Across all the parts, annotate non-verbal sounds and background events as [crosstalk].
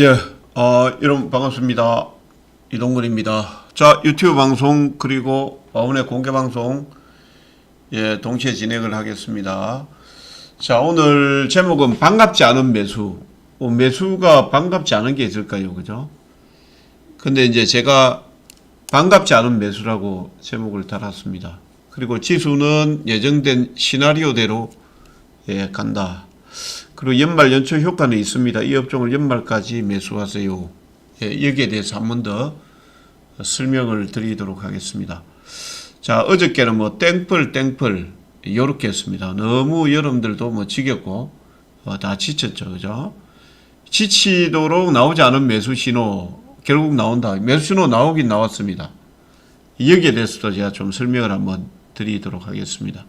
예, 어, 여러분 반갑습니다. 이동근입니다. 자, 유튜브 방송 그리고 어은의 공개 방송 예, 동시에 진행을 하겠습니다. 자, 오늘 제목은 반갑지 않은 매수. 어, 매수가 반갑지 않은 게 있을까요? 그죠? 근데 이제 제가 반갑지 않은 매수라고 제목을 달았습니다. 그리고 지수는 예정된 시나리오대로 예, 간다. 그리고 연말 연초 효과는 있습니다. 이 업종을 연말까지 매수하세요. 예, 여기에 대해서 한 번 더 설명을 드리도록 하겠습니다. 자, 어저께는 뭐 땡벌 땡벌 요렇게 했습니다. 너무 여러분들도 뭐 지겹고 어, 다 지쳤죠. 그죠? 지치도록 나오지 않은 매수 신호 결국 나온다. 매수 신호 나오긴 나왔습니다. 여기에 대해서도 제가 좀 설명을 한번 드리도록 하겠습니다.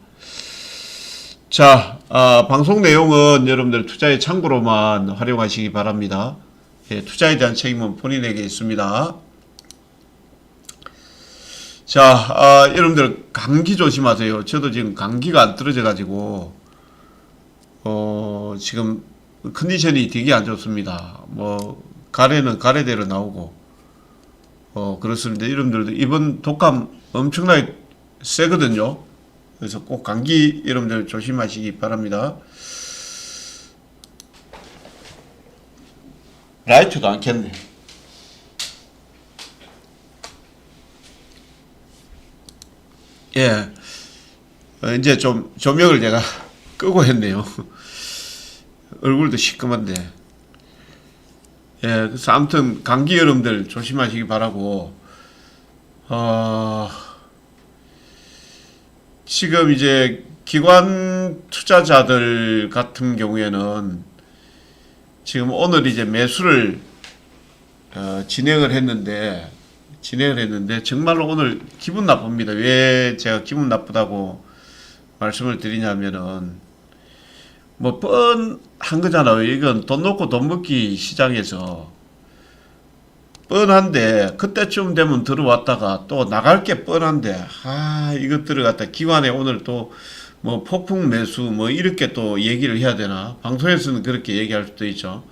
자, 아, 방송 내용은 여러분들 투자의 참고로만 활용하시기 바랍니다. 예, 투자에 대한 책임은 본인에게 있습니다. 자, 아, 여러분들 감기 조심하세요. 저도 지금 감기가 안 떨어져가지고 어, 지금 컨디션이 되게 안 좋습니다. 뭐 가래는 가래대로 나오고 어, 그렇습니다. 여러분들도 이번 독감 엄청나게 세거든요. 그래서 꼭 감기 여러분들 조심하시기 바랍니다. 라이트도 안 켰네. 예. 어, 이제 좀 조명을 제가 [laughs] 끄고 했네요. 얼굴도 시커먼데. 예, 그래서 아무튼 감기 여러분들 조심하시기 바라고, 어, 지금 이제 기관 투자자들 같은 경우에는 지금 오늘 이제 매수를 어, 진행을 했는데 진행을 했는데 정말로 오늘 기분 나쁩니다. 왜 제가 기분 나쁘다고 말씀을 드리냐면은 뭐 뻔한 거잖아요. 이건 돈 놓고 돈 먹기 시장에서 뻔한데 그때쯤 되면 들어왔다가 또 나갈 게 뻔한데 아 이것들을 갖다 기관에 오늘 또 뭐 폭풍 매수 뭐 이렇게 또 얘기를 해야 되나? 방송에서는 그렇게 얘기할 수도 있죠.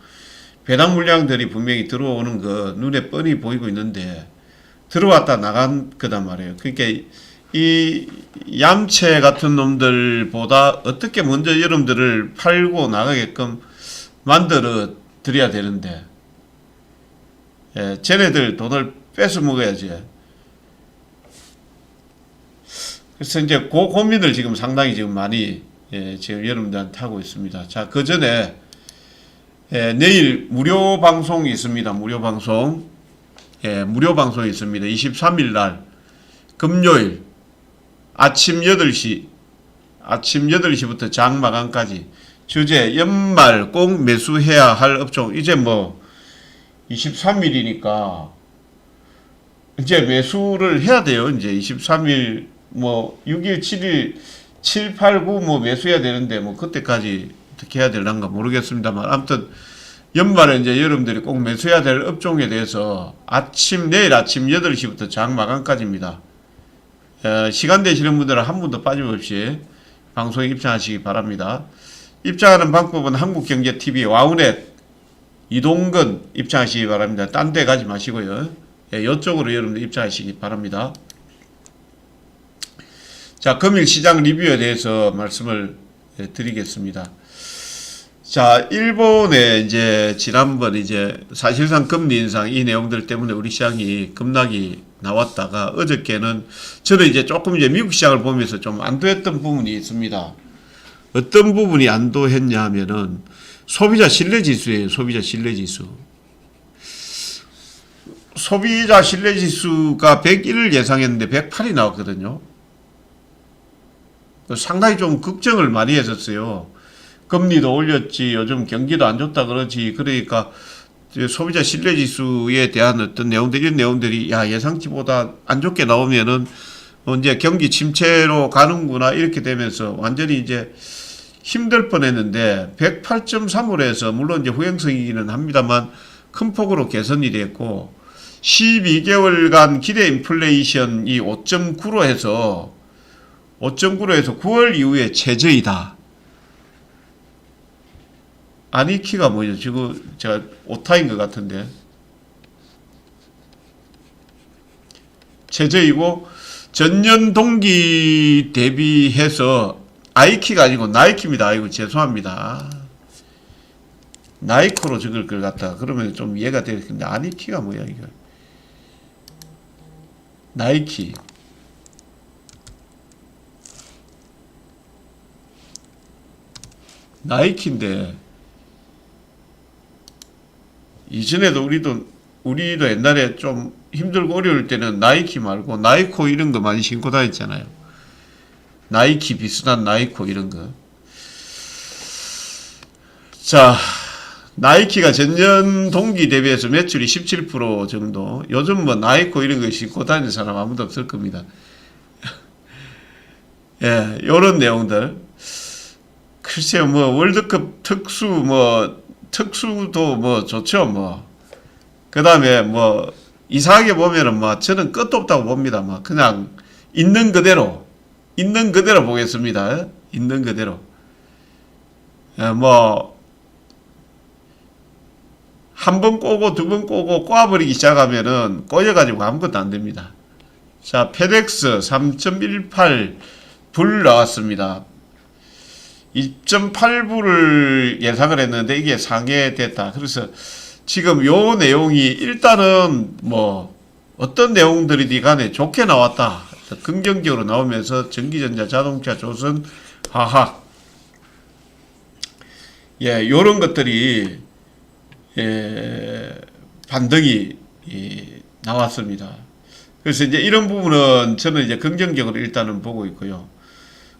배당 물량들이 분명히 들어오는 거 눈에 뻔히 보이고 있는데 들어왔다 나간 거단 말이에요. 그러니까 이 얌체 같은 놈들보다 어떻게 먼저 여러분들을 팔고 나가게끔 만들어 드려야 되는데 예, 쟤네들 돈을 뺏어 먹어야지. 그래서 이제 그 고민을 지금 상당히 지금 많이 예, 지금 여러분들한테 하고 있습니다. 자, 그 전에 예, 내일 무료 방송이 있습니다. 무료 방송. 예, 무료 방송이 있습니다. 23일 날 금요일 아침 8시 아침 8시부터 장 마감까지 주제 연말 꼭 매수해야 할 업종 이제 뭐 23일이니까 이제 매수를 해야 돼요. 이제 23일 뭐 6일, 7일, 7, 8, 9 뭐 매수해야 되는데 뭐 그때까지 어떻게 해야 될란가 모르겠습니다만 아무튼 연말에 이제 여러분들이 꼭 매수해야 될 업종에 대해서 아침 내일 아침 8시부터 장 마감까지입니다. 어, 시간 되시는 분들은 한 분도 빠짐없이 방송에 입장하시기 바랍니다. 입장하는 방법은 한국경제TV 와우넷 이동근 입장하시기 바랍니다. 딴 데 가지 마시고요. 예, 이쪽으로 여러분들 입장하시기 바랍니다. 자, 금일 시장 리뷰에 대해서 말씀을 예, 드리겠습니다. 자, 일본에 이제 지난번 이제 사실상 금리 인상 이 내용들 때문에 우리 시장이 급락이 나왔다가 어저께는 저는 이제 조금 이제 미국 시장을 보면서 좀 안도했던 부분이 있습니다. 어떤 부분이 안도했냐 하면은 소비자 신뢰 지수예요. 소비자 신뢰 지수. 소비자 신뢰 지수가 101을 예상했는데 108이 나왔거든요. 상당히 좀 걱정을 많이 했었어요. 금리도 올렸지, 요즘 경기도 안 좋다 그러지. 그러니까 소비자 신뢰 지수에 대한 어떤 내용들, 이런 내용들이 야, 예상치보다 안 좋게 나오면은 어, 이제 경기 침체로 가는구나. 이렇게 되면서 완전히 이제 힘들 뻔했는데 108.3으로 해서 물론 이제 후행성이기는 합니다만 큰 폭으로 개선이 됐고 12개월간 기대 인플레이션이 5.9로 해서 5.9로 해서 9월 이후에 최저이다. 아니키가 뭐죠? 지금 제가 오타인 것 같은데. 최저이고 전년 동기 대비해서 아이키가 아니고 나이키입니다. 아이고 죄송합니다. 나이코로 적을 걸 같다. 그러면 좀 이해가 되겠는데 아니키가 뭐야 이거? 나이키. 나이키인데 이전에도 우리도 우리도 옛날에 좀 힘들고 어려울 때는 나이키 말고 나이코 이런 거 많이 신고 다녔잖아요. 나이키 비슷한 나이코 이런 거. 자, 나이키가 전년 동기 대비해서 매출이 17% 정도. 요즘 뭐 나이코 이런 거 신고 다니는 사람 아무도 없을 겁니다. [laughs] 예, 요런 내용들. 글쎄요, 뭐 월드컵 특수 뭐 특수도 뭐 좋죠, 뭐. 그다음에 뭐 이상하게 보면은 뭐 저는 끝도 없다고 봅니다. 뭐 그냥 있는 그대로 있는 그대로 보겠습니다. 있는 그대로. 예, 뭐한 번 꼬고 두 번 꼬고 꼬아버리기 시작하면은 꼬여가지고 아무것도 안 됩니다. 자, 페덱스 3.18 불 나왔습니다. 2.8불을 예상을 했는데 이게 상회됐다. 그래서 지금 요 내용이 일단은 뭐 어떤 내용들이디 간에 좋게 나왔다. 긍정적으로 나오면서 전기전자, 자동차, 조선, 화학 예, 요런 것들이 예, 반등이 이, 나왔습니다. 그래서 이제 이런 부분은 저는 이제 긍정적으로 일단은 보고 있고요.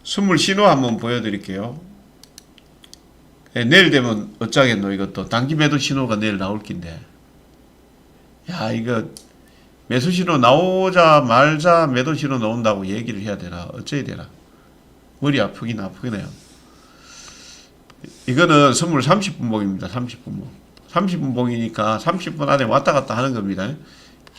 선물 신호 한번 보여드릴게요. 예, 내일 되면 어쩌겠노 이것도 단기 매도 신호가 내일 나올 긴데 야 이거 매수 신호 나오자 말자 매도 신호 나온다고 얘기를 해야 되나? 어쩌야 되나? 머리 아프긴 아프네요. 이거는 선물 30분봉입니다 30분봉. 30분봉이니까 30분 안에 왔다 갔다 하는 겁니다.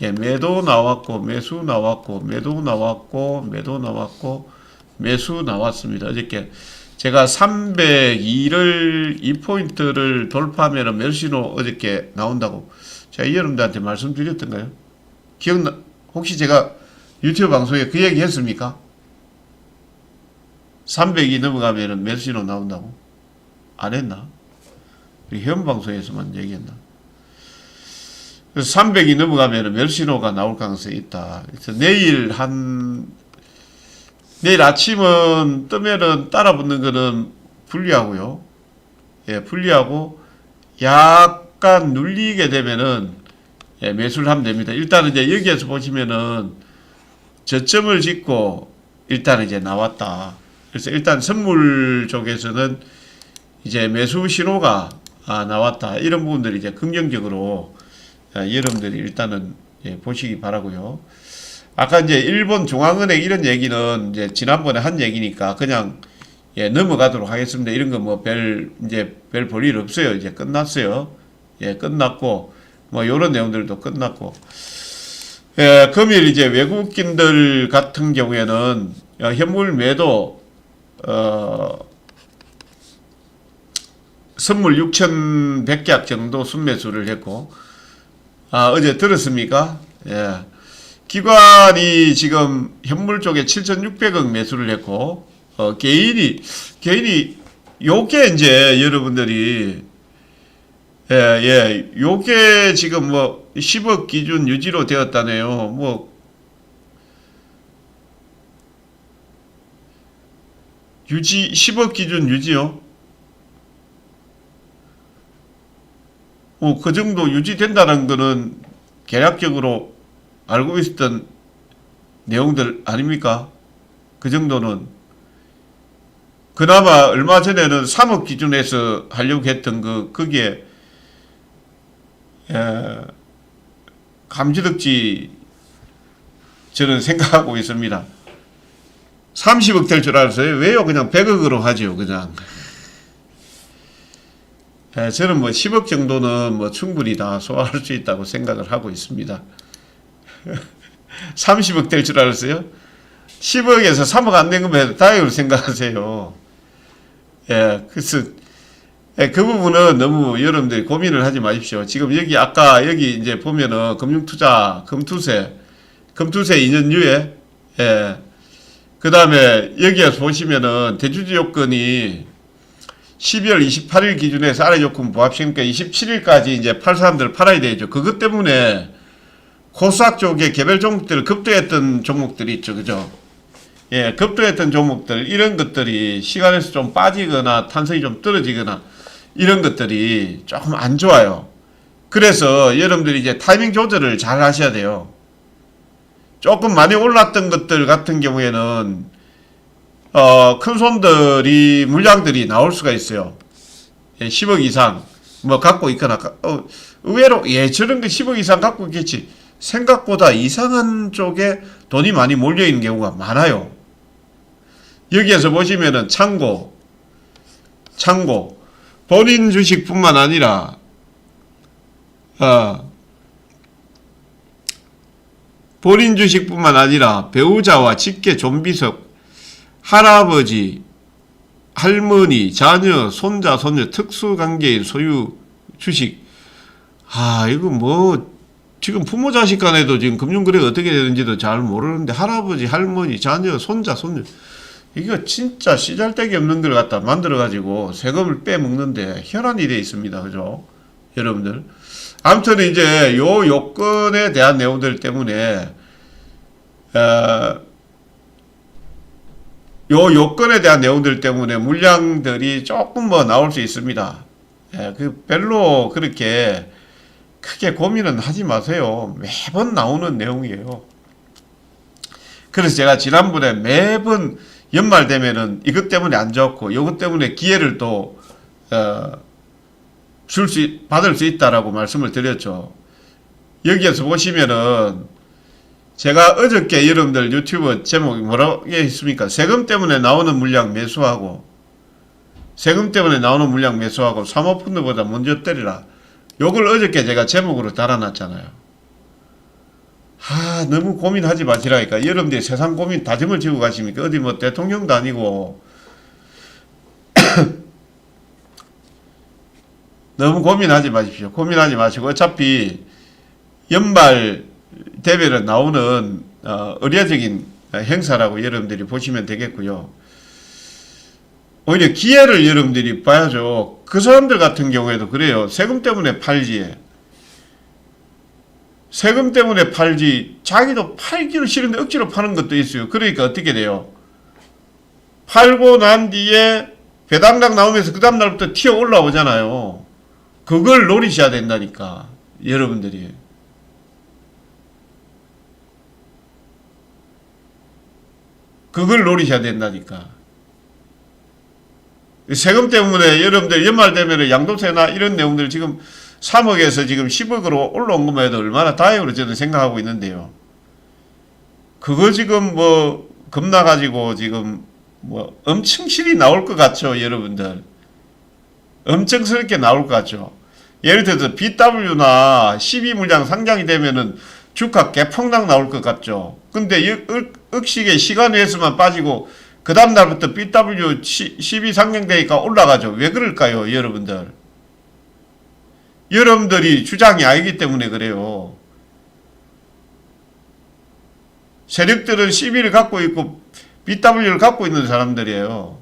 예, 매도 나왔고 매수 나왔고 매도 나왔고 매도 나왔고 매수 나왔습니다. 어저께 제가 302를 이 포인트를 돌파하면 매수신호 어저께 나온다고 제가 이 여러분들한테 말씀드렸던가요? 기억나? 혹시 제가 유튜브 방송에 그 얘기 했습니까? 300이 넘어가면 매수신호 나온다고? 안 했나? 현 방송에서만 얘기했나? 그래서 300이 넘어가면 매수신호가 나올 가능성이 있다. 그래서 내일 한 내일 아침은 뜨면은 따라 붙는 거는 불리하고요. 예, 불리하고 약간 눌리게 되면은 예, 매수를 하면 됩니다. 일단은 이제 여기에서 보시면은 저점을 짓고 일단 이제 나왔다. 그래서 일단 선물 쪽에서는 이제 매수 신호가 아, 나왔다. 이런 부분들이 이제 긍정적으로 아, 여러분들이 일단은 예, 보시기 바라고요. 아까 이제 일본 중앙은행 이런 얘기는 이제 지난번에 한 얘기니까 그냥 예, 넘어가도록 하겠습니다. 이런 거 뭐 별 이제 별 볼 일 없어요. 이제 끝났어요. 예, 끝났고 뭐 요런 내용들도 끝났고 예, 금일 이제 외국인들 같은 경우에는 어, 현물 매도 어 선물 6,100계약 정도 순매수를 했고 아, 어제 들었습니까? 예. 기관이 지금 현물 쪽에 7,600억 매수를 했고 어, 개인이 개인이 요게 이제 여러분들이 예, 예, 요게 지금 뭐 10억 기준 유지로 되었다네요. 뭐 유지 10억 기준 유지요. 뭐 그 정도 유지된다는 거는 계략적으로 알고 있었던 내용들 아닙니까? 그 정도는 그나마 얼마 전에는 3억 기준에서 하려고 했던 그 그게 에, 감지덕지 저는 생각하고 있습니다. 30억 될 줄 알았어요. 왜요? 그냥 100억으로 하죠. 그냥. 에, 저는 뭐 10억 정도는 뭐 충분히 다 소화할 수 있다고 생각을 하고 있습니다. [laughs] 30억 될 줄 알았어요? 10억에서 3억 안 된 거면 다행으로 생각하세요. 예, 그래서, 예, 그 부분은 너무 여러분들이 고민을 하지 마십시오. 지금 여기 아까 여기 이제 보면은 금융투자, 금투세, 금투세 2년 유예, 예. 그 다음에 여기에서 보시면은 대주주 요건이 12월 28일 기준에 쌀의 요건 부합시니까 27일까지 이제 팔 사람들 팔아야 되죠. 그것 때문에 코스닥 쪽에 개별 종목들 급등했던 종목들이 있죠. 그죠? 예, 급등했던 종목들 이런 것들이 시간에서 좀 빠지거나 탄성이 좀 떨어지거나 이런 것들이 조금 안 좋아요. 그래서 여러분들이 이제 타이밍 조절을 잘 하셔야 돼요. 조금 많이 올랐던 것들 같은 경우에는 어, 큰 손들이 물량들이 나올 수가 있어요. 예, 10억 이상 뭐 갖고 있거나 어, 의외로 예 저런 거 10억 이상 갖고 있겠지 생각보다 이상한 쪽에 돈이 많이 몰려 있는 경우가 많아요. 여기에서 보시면은 창고 창고 본인 주식뿐만 아니라 어, 본인 주식뿐만 아니라 배우자와 직계 좀비석 할아버지, 할머니, 자녀, 손자, 손녀, 특수관계인 소유 주식. 아, 이거 뭐, 지금 부모 자식 간에도 지금 금융거래가 어떻게 되는지도 잘 모르는데, 할아버지, 할머니, 자녀, 손자, 손녀. 이거 진짜 씨잘데기 없는 걸 갖다 만들어가지고 세금을 빼먹는데 혈안이 돼 있습니다. 그죠? 여러분들. 아무튼 이제 요 요건에 대한 내용들 때문에, 어, 요 요건에 대한 내용들 때문에 물량들이 조금 뭐 나올 수 있습니다. 예, 그 별로 그렇게 크게 고민은 하지 마세요. 매번 나오는 내용이에요. 그래서 제가 지난번에 매번 연말 되면은 이것 때문에 안 좋고 이것 때문에 기회를 또 어, 줄 수, 받을 수 있다라고 말씀을 드렸죠. 여기에서 보시면은 제가 어저께 여러분들 유튜브 제목이 뭐라고 했습니까? 세금 때문에 나오는 물량 매수하고 세금 때문에 나오는 물량 매수하고 사모펀드보다 먼저 때리라. 요걸 어저께 제가 제목으로 달아놨잖아요. 아 너무 고민하지 마시라니까 여러분들이 세상 고민 다짐을 지고 가십니까? 어디 뭐 대통령도 아니고 [coughs] 너무 고민하지 마십시오. 고민하지 마시고 어차피 연말 대회에 나오는 어, 의례적인 행사라고 여러분들이 보시면 되겠고요. 오히려 기회를 여러분들이 봐야죠. 그 사람들 같은 경우에도 그래요. 세금 때문에 팔지. 세금 때문에 팔지. 자기도 팔기는 싫은데 억지로 파는 것도 있어요. 그러니까 어떻게 돼요? 팔고 난 뒤에 배당락 나오면서 그 다음날부터 튀어 올라오잖아요. 그걸 노리셔야 된다니까. 여러분들이. 그걸 노리셔야 된다니까. 세금 때문에 여러분들 연말 되면 양도세나 이런 내용들 지금 3억에서 지금 10억으로 올라온 것만 해도 얼마나 다행으로 저는 생각하고 있는데요. 그거 지금 뭐 겁나가지고 지금 뭐 엄청 실이 나올 것 같죠, 여러분들. 엄청스럽게 나올 것 같죠. 예를 들어서 BW나 12물량 상장이 되면은 주가 개펑당 나올 것 같죠. 근데 이 억식의 시간 외에서만 빠지고 그 다음 날부터 BW 12 상장되니까 올라가죠. 왜 그럴까요, 여러분들? 여러분들이 주장이 아니기 때문에 그래요. 세력들은 12를 갖고 있고 BW를 갖고 있는 사람들이에요.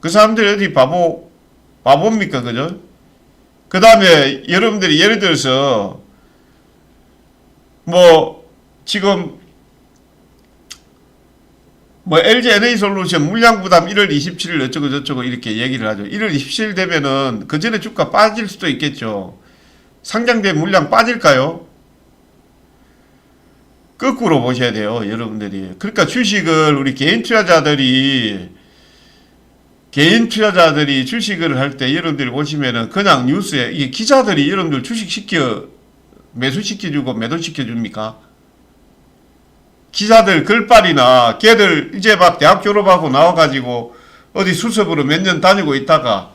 그 사람들이 어디 바보, 바보입니까, 그죠? 그 다음에 여러분들이 예를 들어서 뭐 지금 뭐 LG NA 솔루션 물량 부담 1월 27일 어쩌고 저쩌고 이렇게 얘기를 하죠. 1월 27일 되면은 그 전에 주가 빠질 수도 있겠죠. 상장된 물량 빠질까요? 거꾸로 보셔야 돼요, 여러분들이. 그러니까 주식을 우리 개인 투자자들이 개인 투자자들이 주식을 할 때 여러분들이 보시면은 그냥 뉴스에 이 기자들이 여러분들 주식 시켜 매수 시켜주고 매도 시켜줍니까? 기자들 글빨이나 걔들 이제 막 대학 졸업하고 나와가지고 어디 수습으로 몇 년 다니고 있다가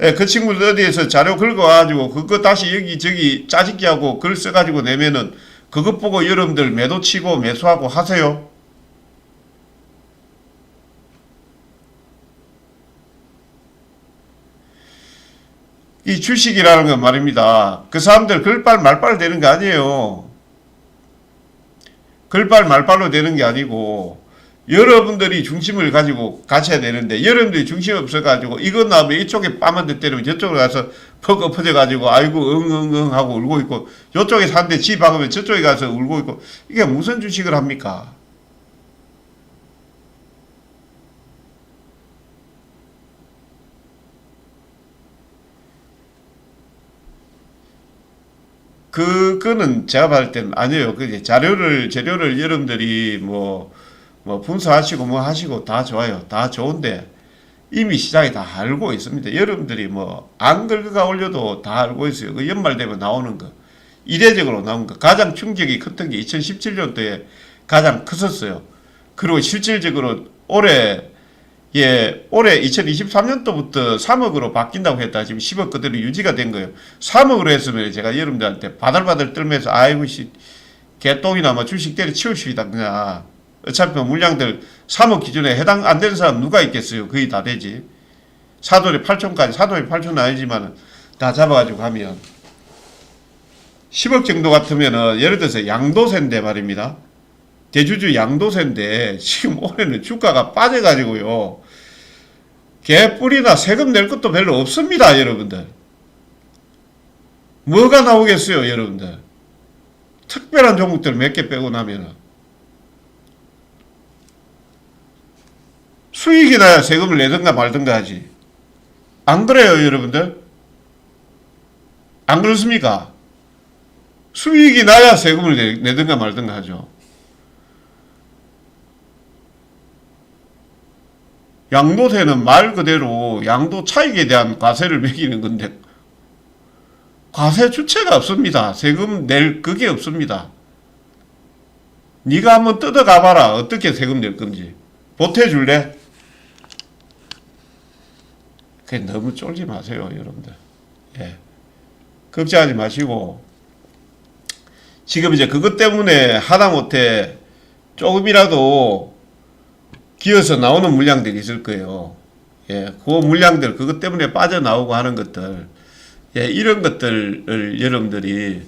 예, 그 친구들 어디에서 자료 긁어가지고 그거 다시 여기저기 짜집기 하고 글 써가지고 내면은 그것 보고 여러분들 매도 치고 매수하고 하세요. 이 주식이라는 건 말입니다. 그 사람들 글빨 말빨 되는 게 아니에요. 글빨 말빨로 되는 게 아니고 여러분들이 중심을 가지고 가셔야 되는데 여러분들이 중심 없어가지고 이거 나오면 이쪽에 빠만대 때리면 저쪽으로 가서 퍽 엎어져가지고 아이고 응응응 하고 울고 있고 이쪽에 사는데 지 박으면 저쪽에 가서 울고 있고 이게 무슨 주식을 합니까? 그거는 제가 봤을 때는 아니에요. 그 자료를 재료를 여러분들이 뭐, 뭐 분석하시고 뭐 하시고 다 좋아요. 다 좋은데 이미 시장에 다 알고 있습니다. 여러분들이 뭐 안 긁어가 올려도 다 알고 있어요. 그 연말 되면 나오는 거 이례적으로 나온 거 가장 충격이 컸던 게 2017년도에 가장 컸었어요. 그리고 실질적으로 올해 예, 올해 2023년도부터 3억으로 바뀐다고 했다. 지금 10억 그대로 유지가 된 거예요. 3억으로 했으면 제가 여러분들한테 바들바들 떨면서 아이고 씨 개똥이나 뭐 주식 때려 치우시다 그냥 어차피 뭐 물량들 3억 기준에 해당 안 되는 사람 누가 있겠어요. 거의 다 되지. 사돌이 8천까지 사돌이 8천은 아니지만 다 잡아가지고 가면 10억 정도 같으면은 예를 들어서 양도세인데 말입니다. 대주주 양도세인데 지금 올해는 주가가 빠져가지고요. 개뿔이나 세금 낼 것도 별로 없습니다, 여러분들. 뭐가 나오겠어요, 여러분들. 특별한 종목들 몇 개 빼고 나면은. 수익이 나야 세금을 내든가 말든가 하지. 안 그래요, 여러분들? 안 그렇습니까? 수익이 나야 세금을 내, 내든가 말든가 하죠. 양도세는 말 그대로 양도 차익에 대한 과세를 매기는 건데 과세 주체가 없습니다. 세금 낼 그게 없습니다. 네가 한번 뜯어가 봐라. 어떻게 세금 낼 건지. 보태줄래? 그 너무 쫄지 마세요, 여러분들. 예. 걱정하지 마시고 지금 이제 그것 때문에 하다못해 조금이라도 기어서 나오는 물량들이 있을 거예요. 예, 그 물량들 그것 때문에 빠져나오고 하는 것들, 예, 이런 것들을 여러분들이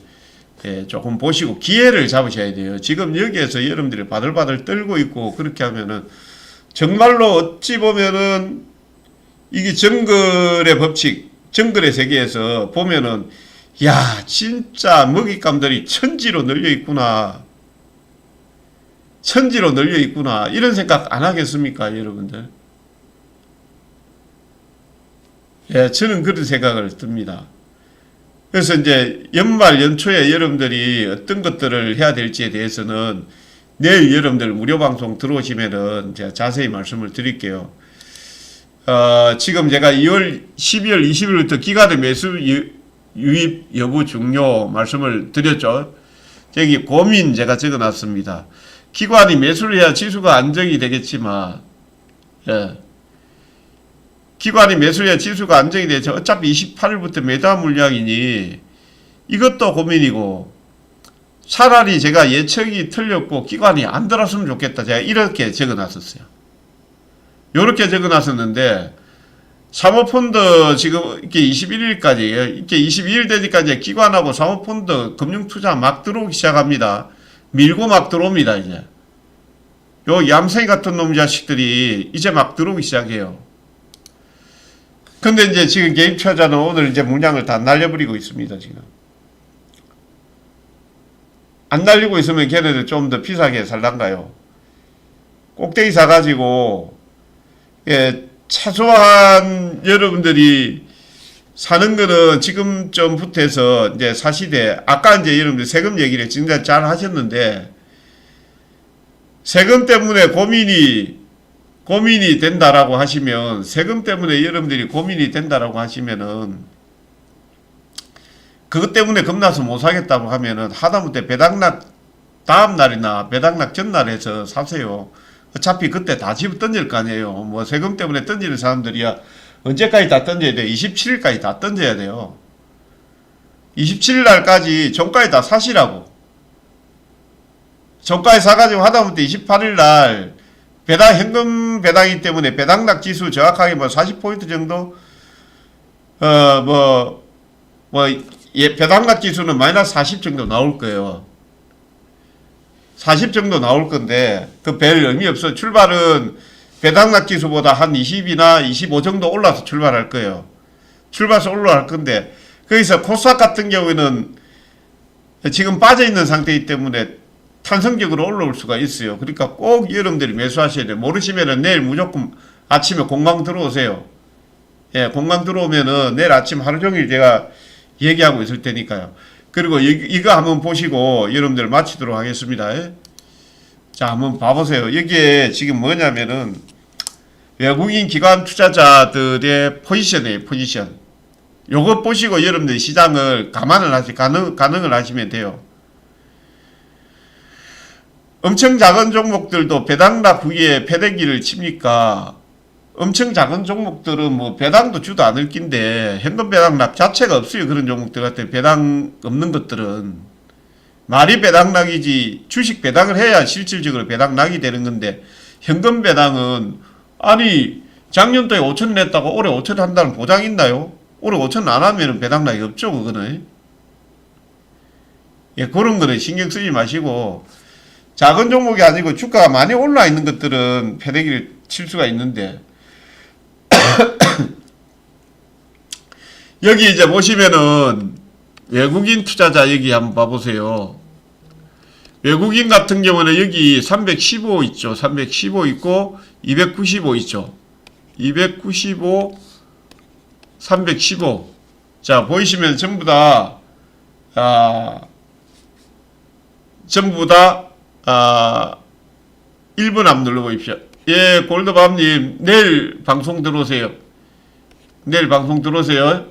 예, 조금 보시고 기회를 잡으셔야 돼요. 지금 여기에서 여러분들이 바들바들 떨고 있고 그렇게 하면은 정말로 어찌 보면은 이게 정글의 법칙, 정글의 세계에서 보면은 야 진짜 먹잇감들이 천지로 널려 있구나. 천지로 널려 있구나. 이런 생각 안 하겠습니까, 여러분들? 예, 저는 그런 생각을 듭니다. 그래서 이제 연말 연초에 여러분들이 어떤 것들을 해야 될지에 대해서는 내일 여러분들 무료 방송 들어오시면은 제가 자세히 말씀을 드릴게요. 어, 지금 제가 2월, 12월 20일부터 기간의 매수 유, 유입 여부 중요 말씀을 드렸죠. 여기 고민 제가 적어 놨습니다. 기관이 매수를 해야 지수가 안정이 되겠지만, 예. 기관이 매수를 해야 지수가 안정이 되죠. 어차피 28일부터 매도 물량이니 이것도 고민이고, 차라리 제가 예측이 틀렸고 기관이 안 들었으면 좋겠다. 제가 이렇게 적어 놨었어요. 요렇게 적어 놨었는데, 사모펀드 지금 이렇게 21일까지, 이렇게 22일 되니까 이제 기관하고 사모펀드 금융투자 막 들어오기 시작합니다. 밀고 막 들어옵니다, 이제. 요 얌생이 같은 놈 자식들이 이제 막 들어오기 시작해요. 근데 이제 지금 개입 투자자는 오늘 이제 물량을 다 날려버리고 있습니다, 지금. 안 날리고 있으면 걔네들 좀 더 비싸게 살란가요? 꼭대기 사가지고, 예, 최소한 여러분들이 사는 거는 지금쯤부터 해서 이제 사시되 아까 이제 여러분들 세금 얘기를 진짜 잘 하셨는데 세금 때문에 고민이 고민이 된다라고 하시면 세금 때문에 여러분들이 고민이 된다라고 하시면은 그것 때문에 겁나서 못 사겠다고 하면은 하다못해 배당락 다음 날이나 배당락 전날에서 사세요. 어차피 그때 다 집어 던질 거 아니에요. 뭐 세금 때문에 던지는 사람들이야 언제까지 다 던져야 돼? 27일까지 다 던져야 돼요. 27일 날까지 종가에 다 사시라고. 종가에 사가지고 하다못해 28일 날 배당 현금 배당이기 때문에 배당락 지수 정확하게 뭐 40포인트 정도 어뭐뭐 예, 배당락 지수는 마이너스 40 정도 나올 거예요. 40 정도 나올 건데 그 별 의미 없어. 출발은 배당락 지수보다 한 20이나 25 정도 올라서 출발할 거예요. 출발해서 올라갈 건데 거기서 코스닥 같은 경우에는 지금 빠져 있는 상태이기 때문에 탄성적으로 올라올 수가 있어요. 그러니까 꼭 여러분들이 매수하셔야 돼요. 모르시면은 내일 무조건 아침에 공강 들어오세요. 예, 공강 들어오면은 내일 아침 하루 종일 제가 얘기하고 있을 테니까요. 그리고 이, 이거 한번 보시고 여러분들 마치도록 하겠습니다. 예? 자, 한번 봐보세요. 여기에 지금 뭐냐면은 외국인 기관 투자자들의 포지션이에요, 포지션. 요거 보시고 여러분들 시장을 감안을 하시, 가능, 가능을 하시면 돼요. 엄청 작은 종목들도 배당락 후에 패대기를 칩니까? 엄청 작은 종목들은 뭐 배당도 주도 않을 낀데 현금 배당락 자체가 없어요. 그런 종목들 같은 배당 없는 것들은 말이 배당락이지 주식 배당을 해야 실질적으로 배당락이 되는 건데 현금 배당은 아니 작년도에 5천 냈다고 올해 5천 한다는 보장 있나요? 올해 5천 안 하면은 배당락이 없죠 그거는 예 그런 거는 신경 쓰지 마시고 작은 종목이 아니고 주가가 많이 올라 있는 것들은 패대기를 칠 수가 있는데 [coughs] 여기 이제 보시면은 외국인 투자자 여기 한번 봐보세요. 외국인 같은 경우는 여기 315 있죠. 315 있고 295 있죠. 295, 315. 자 보이시면 전부 다 아, 전부 다 아, 1번 한번 눌러보십시오. 예, 골드밤님, 내일 방송 들어오세요. 내일 방송 들어오세요.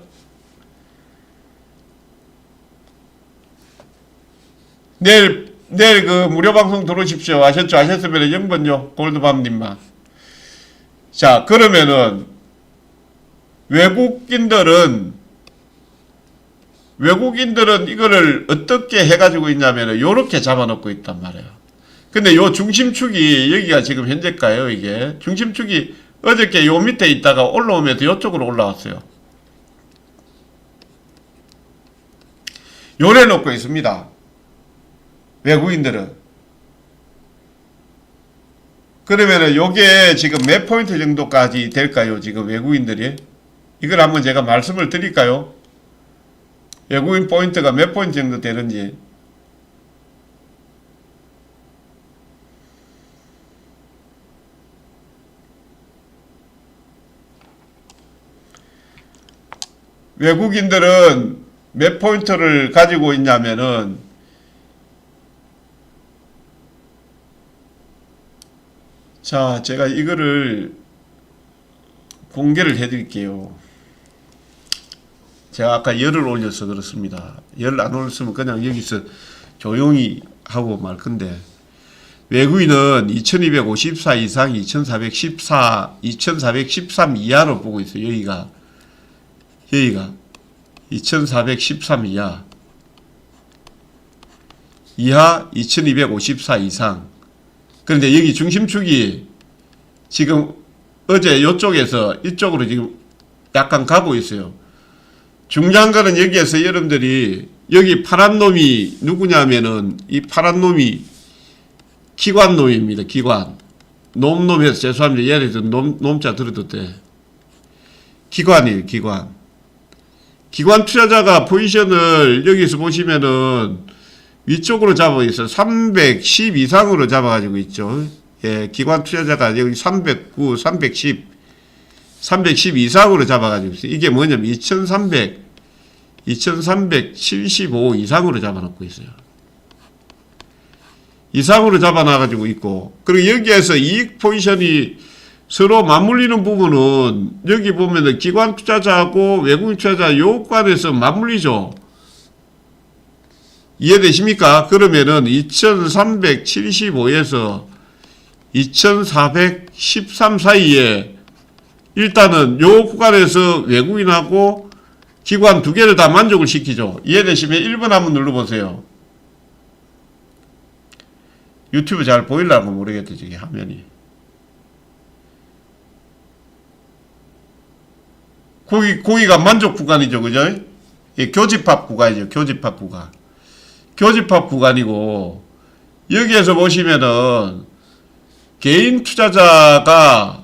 내일, 내일 그 무료 방송 들어오십시오. 아셨죠? 아셨으면 0번요. 골드밤님만. 자, 그러면은, 외국인들은, 외국인들은 이거를 어떻게 해가지고 있냐면은, 요렇게 잡아놓고 있단 말이에요. 근데 요 중심축이 여기가 지금 현재가요 이게 중심축이 어저께 요 밑에 있다가 올라오면서 요쪽으로 올라왔어요 요래 놓고 있습니다 외국인들은. 그러면은 요게 지금 몇 포인트 정도까지 될까요? 지금 외국인들이? 이걸 한번 제가 말씀을 드릴까요? 외국인 포인트가 몇 포인트 정도 되는지. 외국인들은 몇 포인트를 가지고 있냐면은 자 제가 이거를 공개를 해 드릴게요. 제가 아까 열을 올려서 그렇습니다. 열을 안 올렸으면 그냥 여기서 조용히 하고 말 건데 외국인은 2254 이상 2414 2413 이하로 보고 있어요. 여기가. 여기가. 2413 이하. 이하 2254 이상 그런데 여기 중심축이 지금 어제 이쪽에서 이쪽으로 지금 약간 가고 있어요. 중장거는 여기에서 여러분들이 여기 파란 놈이 누구냐면은 이 파란 놈이 기관 놈입니다 기관. 놈놈해서 죄송합니다. 예를 들어 놈, 놈자 들어도 돼. 기관이에요 기관. 기관 투자자가 포지션을 여기서 보시면은 위쪽으로 잡아 있어 310 이상으로 잡아가지고 있죠. 예, 기관 투자자가 여기 309, 310, 310 이상으로 잡아가지고 있어요. 이게 뭐냐면 2300, 2375 이상으로 잡아놓고 있어요. 이상으로 잡아놔가지고 있고, 그리고 여기에서 이익 포지션이 서로 맞물리는 부분은 여기 보면은 기관 투자자하고 외국인 투자자 요관에서 맞물리죠. 이해되십니까? 그러면은 2375에서 2413 사이에 일단은 요 구간에서 외국인하고 기관 두 개를 다 만족을 시키죠. 이해되시면 1번 한번 눌러보세요. 유튜브 잘 보일라고 모르겠다, 저기 화면이. 거기, 거기가 만족 구간이죠, 그죠? 이 교집합 구간이죠. 교집합 구간. 교집합 구간이고 여기에서 보시면은 개인 투자자가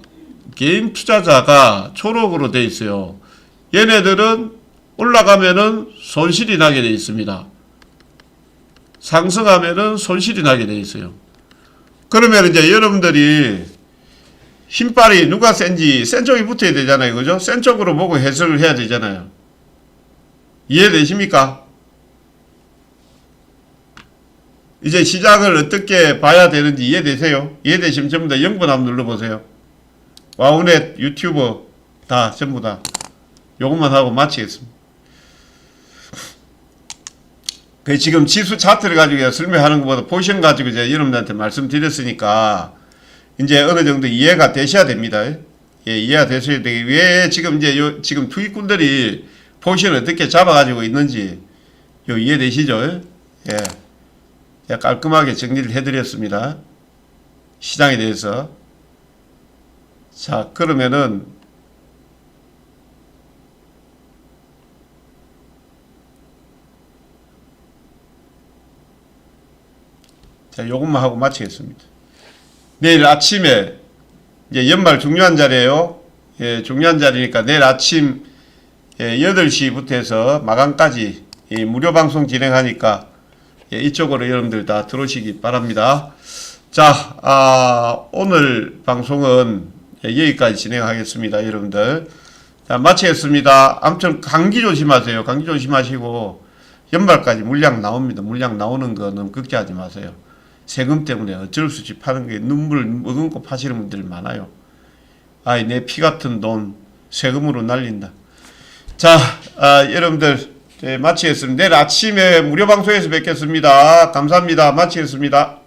개인 투자자가 초록으로 돼 있어요. 얘네들은 올라가면은 손실이 나게 돼 있습니다. 상승하면은 손실이 나게 돼 있어요. 그러면 이제 여러분들이 힘빨이 누가 센지 센 쪽이 붙어야 되잖아요. 그죠? 센 쪽으로 보고 해석을 해야 되잖아요. 이해되십니까? 이제 시장을 어떻게 봐야 되는지 이해되세요? 이해되시면 전부 다 0번 한번 눌러보세요. 와우넷 유튜버 다 전부 다 요것만 하고 마치겠습니다. 그 지금 지수 차트를 가지고 설명하는 것보다 포지션 가지고 제가 여러분들한테 말씀드렸으니까 이제 어느 정도 이해가 되셔야 됩니다. 예, 이해가 되셔야 되게 왜 지금 이제 요 지금 투기꾼들이 포지션을 어떻게 잡아가지고 있는지 요 이해되시죠? 예, 깔끔하게 정리를 해드렸습니다. 시장에 대해서 자 그러면은 자 요것만 하고 마치겠습니다. 내일 아침에 이제 연말 중요한 자리에요. 예, 중요한 자리니까 내일 아침 예, 8시부터 해서 마감까지 이 무료 방송 진행하니까 예, 이쪽으로 여러분들 다 들어오시기 바랍니다. 자, 아, 오늘 방송은 예, 여기까지 진행하겠습니다, 여러분들. 자, 마치겠습니다. 아무튼 감기 조심하세요. 감기 조심하시고 연말까지 물량 나옵니다. 물량 나오는 거는 걱정하지 마세요. 세금 때문에 어쩔 수 없이 파는 게 눈물 머금고 파시는 분들 많아요. 아이 내 피 같은 돈 세금으로 날린다. 자, 아, 여러분들 예, 마치겠습니다. 내일 아침에 무료 방송에서 뵙겠습니다. 감사합니다. 마치겠습니다.